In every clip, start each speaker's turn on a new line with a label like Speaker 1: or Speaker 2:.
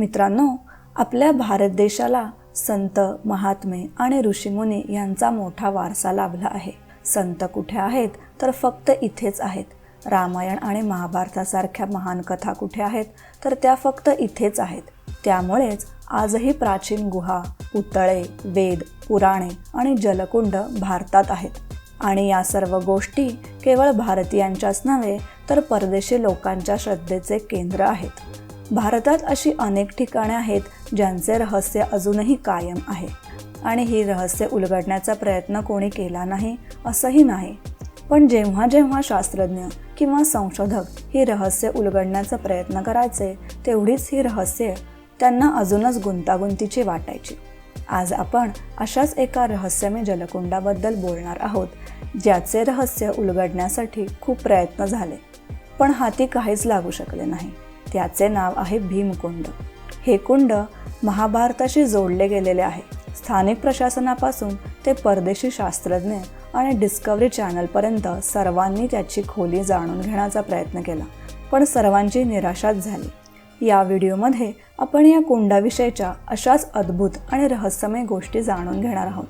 Speaker 1: मित्रांनो आपल्या भारत देशाला संत महात्मे आणि ऋषीमुनी यांचा मोठा वारसा लाभला आहे. संत कुठे आहेत? तर फक्त इथेच आहेत. रामायण आणि महाभारतासारख्या महान कथा कुठे आहेत? तर त्या फक्त इथेच आहेत. त्यामुळेच आजही प्राचीन गुहा पुतळे वेद पुराणे आणि जलकुंड भारतात आहेत. आणि या सर्व गोष्टी केवळ भारतीयांच्याच नव्हे तर परदेशी लोकांच्या श्रद्धेचे केंद्र आहेत. भारतात अशी अनेक ठिकाणे आहेत ज्यांचे रहस्य अजूनही कायम आहे. आणि ही रहस्य उलगडण्याचा प्रयत्न कोणी केला नाही असंही नाही. पण जेव्हा जेव्हा शास्त्रज्ञ किंवा संशोधक ही रहस्य उलगडण्याचा प्रयत्न करायचे तेवढीच ही रहस्य त्यांना अजूनच गुंतागुंतीची वाटायची. आज आपण अशाच एका रहस्यमय जलकुंडाबद्दल बोलणार आहोत ज्याचे रहस्य उलगडण्यासाठी खूप प्रयत्न झाले. पण हाती काहीच लागू शकले नाही. त्याचे नाव आहे भीमकुंड. हे कुंड महाभारताशी जोडले गेलेले आहे. स्थानिक प्रशासनापासून ते परदेशी शास्त्रज्ञ आणि डिस्कवरी चॅनलपर्यंत सर्वांनी त्याची खोली जाणून घेण्याचा प्रयत्न केला पण सर्वांची निराशाच झाली. या व्हिडिओमध्ये आपण या कुंडाविषयीच्या अशाच अद्भुत आणि रहस्यमय गोष्टी जाणून घेणार आहोत.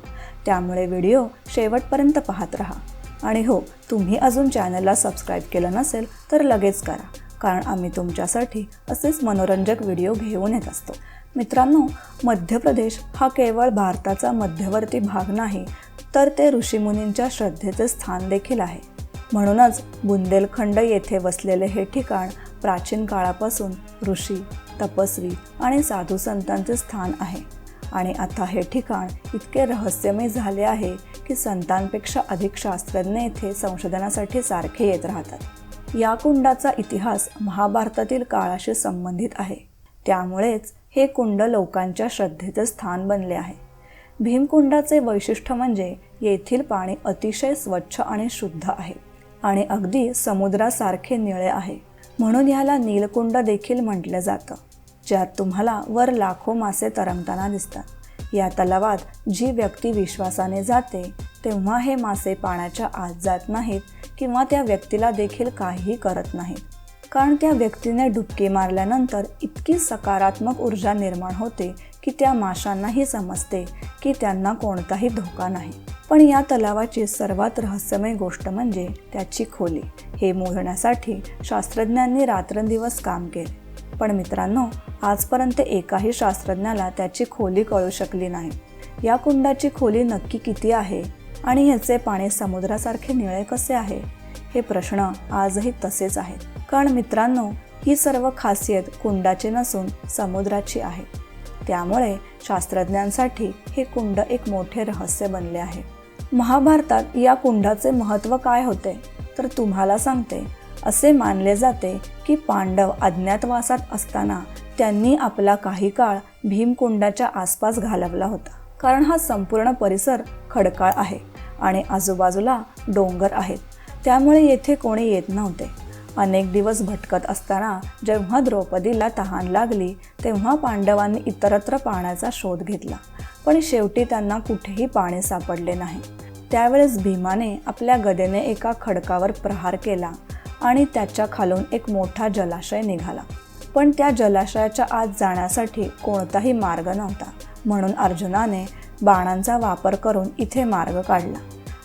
Speaker 1: त्यामुळे व्हिडिओ शेवटपर्यंत पाहत राहा. आणि हो तुम्ही अजून चॅनलला सबस्क्राईब केलं नसेल तर लगेच करा. कारण आम्ही तुमच्यासाठी असेच मनोरंजक व्हिडिओ घेऊन येत असतो. मित्रांनो मध्य प्रदेश हा केवळ भारताचा मध्यवर्ती भाग नाही तर ते ऋषीमुनींच्या श्रद्धेचे स्थान देखील आहे. म्हणूनच बुंदेलखंड येथे वसलेले हे ठिकाण प्राचीन काळापासून ऋषी तपस्वी आणि साधू संतांचे स्थान आहे. आणि आता हे ठिकाण इतके रहस्यमय झाले आहे की संतांपेक्षा अधिक शास्त्रज्ञ येथे संशोधनासाठी सारखे येत राहतात. या कुंडाचा इतिहास महाभारतातील काळाशी संबंधित आहे. त्यामुळेच हे कुंड लोकांच्या श्रद्धेचे स्थान बनले आहे. भीमकुंडाचे वैशिष्ट्य म्हणजे येथील पाणी अतिशय स्वच्छ आणि शुद्ध आहे आणि अगदी समुद्रासारखे निळे आहे. म्हणून ह्याला नीलकुंड देखील म्हटलं जातं. ज्यात तुम्हाला वर लाखो मासे तरंगताना दिसतात. या तलावात जी व्यक्ती विश्वासाने जाते तेव्हा हे मासे पाण्याच्या आत जात नाहीत किंवा त्या व्यक्तीला देखील काहीही करत नाहीत कारण त्या व्यक्तीने डुबकी मारल्यानंतर इतकी सकारात्मक ऊर्जा निर्माण होते की त्या माशांनाही समजते की त्यांना कोणताही धोका नाही. पण या तलावाची सर्वात रहस्यमय गोष्ट म्हणजे त्याची खोली. हे मोजण्यासाठी शास्त्रज्ञांनी रात्रंदिवस काम केले. पण मित्रांनो आजपर्यंत एकाही शास्त्रज्ञाला त्याची खोली कळू शकली नाही. या कुंडाची खोली नक्की किती आहे? आणि ह्याचे पाणी समुद्रासारखे निळे कसे आहे? हे प्रश्न आजही तसेच आहेत. कारण मित्रांनो ही सर्व खासियत कुंडाची नसून समुद्राची आहे. त्यामुळे शास्त्रज्ञांसाठी हे कुंड एक मोठे रहस्य बनले आहे. महाभारतात या कुंडाचे महत्त्व काय होते? तर तुम्हाला सांगते. असे मानले जाते की पांडव अज्ञातवासात असताना त्यांनी आपला काही काळ भीमकुंडाच्या आसपास घालवला होता. कारण हा संपूर्ण परिसर खडकाळ आहे. आणि आजूबाजूला डोंगर आहेत. त्यामुळे येथे कोणी येत नव्हते. अनेक दिवस भटकत असताना जेव्हा द्रौपदीला तहान लागली तेव्हा पांडवांनी इतरत्र पाण्याचा शोध घेतला. पण शेवटी त्यांना कुठेही पाणी सापडले नाही. त्यावेळेस भीमाने आपल्या गदेने एका खडकावर प्रहार केला आणि त्याच्या खालून एक मोठा जलाशय निघाला. पण त्या जलाशयाच्या आत जाण्यासाठी कोणताही मार्ग नव्हता. म्हणून अर्जुनाने बाणांचा वापर करून इथे मार्ग काढला.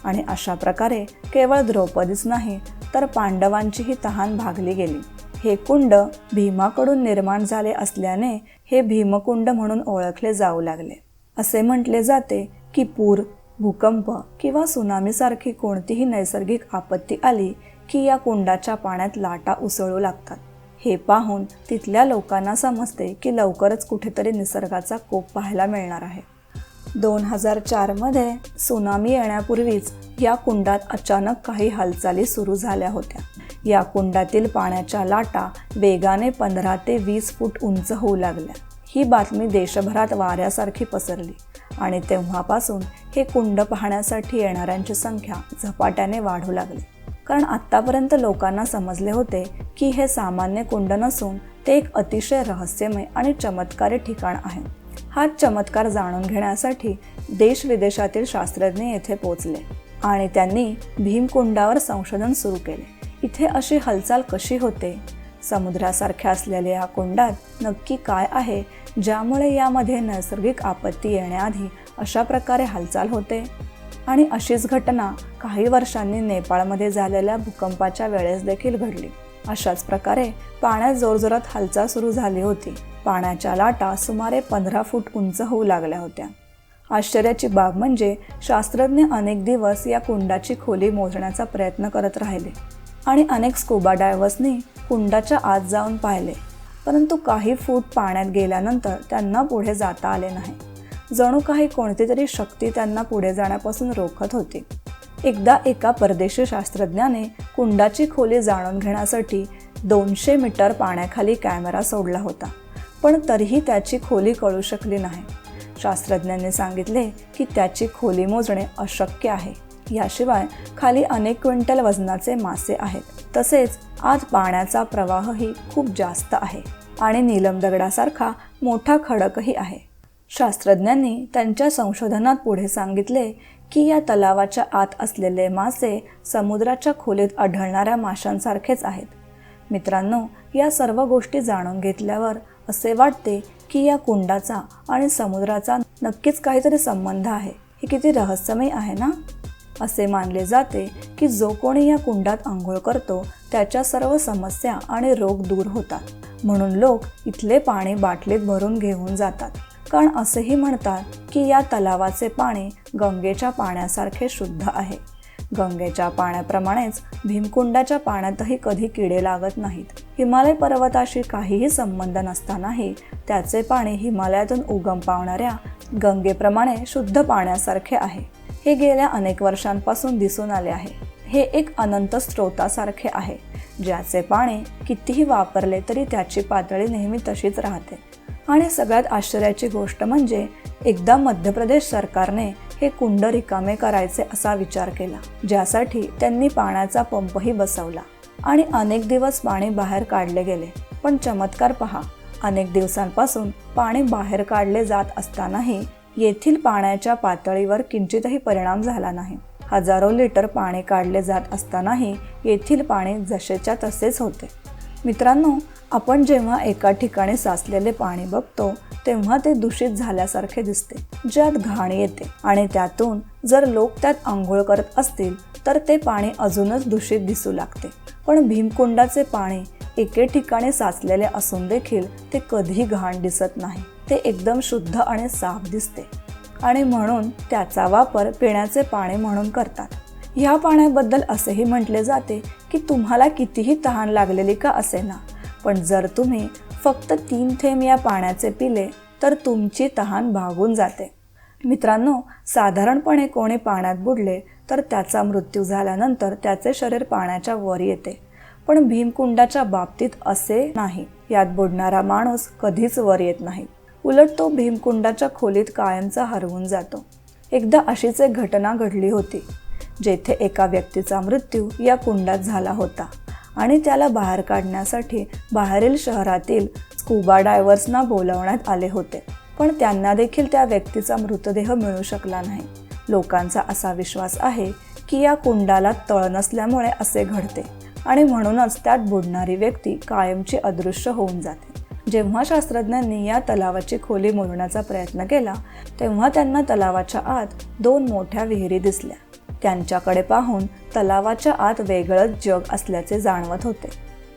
Speaker 1: आणि अशा प्रकारे केवळ द्रौपदीच नाही तर पांडवांचीही तहान भागली गेली. हे कुंड भीमाकडून निर्माण झाले असल्याने हे भीमकुंड म्हणून ओळखले जाऊ लागले. असे म्हटले जाते की पूर भूकंप किंवा सुनामीसारखी कोणतीही नैसर्गिक आपत्ती आली की या कुंडाच्या पाण्यात लाटा उसळू लागतात. हे पाहून तिथल्या लोकांना समजते की लवकरच कुठेतरी निसर्गाचा कोप पाहायला मिळणार आहे. दोन हजार चारमध्ये सुनामी येण्यापूर्वीच या कुंडात अचानक काही हालचाली सुरू झाल्या होत्या. या कुंडातील पाण्याच्या लाटा वेगाने पंधरा ते वीस फूट उंच होऊ लागल्या. ही बातमी देशभरात वाऱ्यासारखी पसरली आणि तेव्हापासून हे कुंड पाहण्यासाठी येणाऱ्यांची संख्या झपाट्याने वाढू लागली. कारण आत्तापर्यंत लोकांना समजले होते की हे सामान्य कुंड नसून ते एक अतिशय रहस्यमय आणि चमत्कारी ठिकाण आहे. हा चमत्कार जाणून घेण्यासाठी देश विदेशातील शास्त्रज्ञ येथे पोचले आणि त्यांनी भीमकुंडावर संशोधन सुरू केले. इथे अशी हालचाल कशी होते? समुद्रासारख्या असलेल्या या कुंडात नक्की काय आहे ज्यामुळे यामध्ये नैसर्गिक आपत्ती येण्याआधी अशा प्रकारे हालचाल होते? आणि अशीच घटना काही वर्षांनी नेपाळमध्ये झालेल्या भूकंपाच्या वेळेस देखील घडली. अशाच प्रकारे पाण्यात जोरजोरात हालचाल सुरू झाली होती. पाण्याच्या लाटा सुमारे पंधरा फूट उंच होऊ लागल्या होत्या. आश्चर्याची बाब म्हणजे शास्त्रज्ञ अनेक दिवस या कुंडाची खोली मोजण्याचा प्रयत्न करत राहिले आणि अनेक स्कुबा डायव्हर्सनी कुंडाच्या आत जाऊन पाहिले. परंतु काही फूट पाण्यात गेल्यानंतर त्यांना पुढे जाता आले नाही. जणू काही कोणती तरी शक्ती त्यांना पुढे जाण्यापासून रोखत होती. एकदा एका परदेशी शास्त्रज्ञाने कुंडाची खोली जाणून घेण्यासाठी दोनशे मीटर पाण्याखाली कॅमेरा सोडला होता पण तरीही त्याची खोली कळू शकली नाही. शास्त्रज्ञांनी सांगितले की त्याची खोली मोजणे अशक्य आहे. याशिवाय खाली अनेक क्विंटल वजनाचे मासे आहेत. तसेच आज पाण्याचा प्रवाहही खूप जास्त आहे आणि नीलम दगडासारखा मोठा खडकही आहे. शास्त्रज्ञांनी त्यांच्या संशोधनात पुढे सांगितले की या तलावाच्या आत असलेले मासे समुद्राच्या खोलीत आढळणाऱ्या माशांसारखेच आहेत. मित्रांनो या सर्व गोष्टी जाणून घेतल्यावर असे वाटते की या कुंडाचा आणि समुद्राचा नक्कीच काहीतरी संबंध आहे. हे किती रहस्यमय आहे ना? असे मानले जाते की जो कोणी या कुंडात आंघोळ करतो त्याच्या सर्व समस्या आणि रोग दूर होतात. म्हणून लोक इथले पाणी बाटलीत भरून घेऊन जातात. कारण असेही म्हणतात की या तलावाचे पाणी गंगेच्या पाण्यासारखे शुद्ध आहे. गंगेच्या पाण्याप्रमाणेच भीमकुंडाच्या पाण्यातही कधी किडे लागत नाहीत. हिमालय पर्वताशी काहीही संबंध नसतानाही त्याचे पाणी हिमालयातून उगम पावणाऱ्या गंगेप्रमाणे शुद्ध पाण्यासारखे आहे. हे गेल्या अनेक वर्षांपासून दिसून आले आहे. हे एक अनंत स्रोतासारखे आहे. ज्याचे पाणी कितीही वापरले तरी त्याची पातळी नेहमी तशीच राहते. आणि सगळ्यात आश्चर्याची गोष्ट म्हणजे एकदा मध्य प्रदेश सरकारने हे कुंड रिकामे करायचे असा विचार केला ज्यासाठी त्यांनी पाण्याचा पंपही बसवला आणि अनेक दिवस पाणी बाहेर काढले गेले. पण चमत्कार पहा अनेक दिवसांपासून पाणी बाहेर काढले जात असतानाही येथील पाण्याच्या पातळीवर किंचितही परिणाम झाला नाही. हजारो लिटर पाणी काढले जात असतानाही येथील पाणी जसेच्या तसेच होते. मित्रांनो आपण जेव्हा एका ठिकाणी साचलेले पाणी बघतो तेव्हा ते दूषित झाल्यासारखे दिसते. ज्यात घाण येते आणि त्यातून जर लोक त्यात आंघोळ करत असतील तर ते पाणी अजूनच दूषित दिसू लागते. पण भीमकुंडाचे पाणी एके ठिकाणी साचलेले असून देखील ते कधीही घाण दिसत नाही. ते एकदम शुद्ध आणि साफ दिसते. आणि म्हणून त्याचा वापर पिण्याचे पाणी म्हणून करतात. ह्या पाण्याबद्दल असेही म्हटले जाते की तुम्हाला कितीही तहान लागलेली का असेना पण जर तुम्ही फक्त तीन थेंब या पाण्याचे पिले तर तुमची तहान भागून जाते. मित्रांनो साधारणपणे कोणी पाण्यात बुडले तर त्याचा मृत्यू झाल्यानंतर त्याचे शरीर पाण्याच्या वर येते. पण भीमकुंडाच्या बाबतीत असे नाही. यात बुडणारा माणूस कधीच वर येत नाही. उलट तो भीमकुंडाच्या खोलीत कायमचा हरवून जातो. एकदा अशीच एक घटना घडली होती. जेथे एका व्यक्तीचा मृत्यू या कुंडात झाला होता. आणि त्याला बाहेर काढण्यासाठी बाहेरील शहरातील स्कुबा डायव्हर्सना बोलावण्यात आले होते. पण त्यांना देखील त्या व्यक्तीचा मृतदेह मिळू शकला नाही. लोकांचा असा विश्वास आहे की या कुंडाला तळ नसल्यामुळे असे घडते आणि म्हणूनच त्यात बुडणारी व्यक्ती कायमची अदृश्य होऊन जाते. जेव्हा शास्त्रज्ञांनी या तलावाची खोली मोडण्याचा प्रयत्न केला तेव्हा त्यांना तलावाच्या आत दोन मोठ्या विहिरी दिसल्या. त्यांच्याकडे पाहून तलावाच्या आत वेगळंच जग असल्याचे जाणवत होते.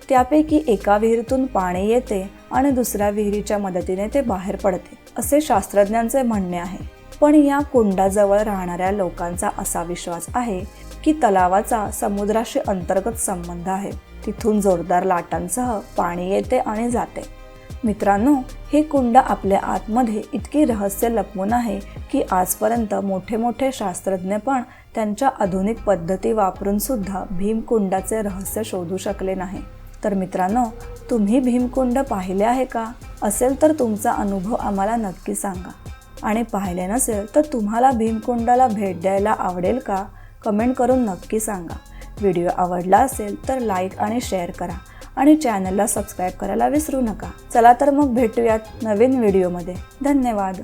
Speaker 1: त्यापैकी एका विहिरीतून पाणी येते आणि दुसऱ्या विहिरीच्या मदतीने ते बाहेर पडते असे शास्त्रज्ञांचे म्हणणे आहे. पण या कुंडाजवळ राहणाऱ्या लोकांचा असा विश्वास आहे की तलावाचा समुद्राशी अंतर्गत संबंध आहे. तिथून जोरदार लाटांसह पाणी येते आणि जाते. मित्रांनो हे कुंड आपल्या आतमध्ये इतकी रहस्य लपवून आहे की आजपर्यंत मोठे मोठे शास्त्रज्ञ पण त्यांच्या आधुनिक पद्धती वापरून सुद्धा भीमकुंडाचे रहस्य शोधू शकले नाही. तर मित्रांनो तुम्ही भीमकुंड पाहिले आहे का? असेल तर तुमचा अनुभव आम्हाला नक्की सांगा. आणि पाहिले नसेल तर तुम्हाला भीमकुंडाला भेट द्यायला आवडेल का? कमेंट करून नक्की सांगा. व्हिडिओ आवडला असेल तर लाईक आणि शेअर करा. आणि चॅनलला सबस्क्राईब करायला विसरू नका. चला तर मग भेटूयात नवीन व्हिडिओमध्ये. धन्यवाद.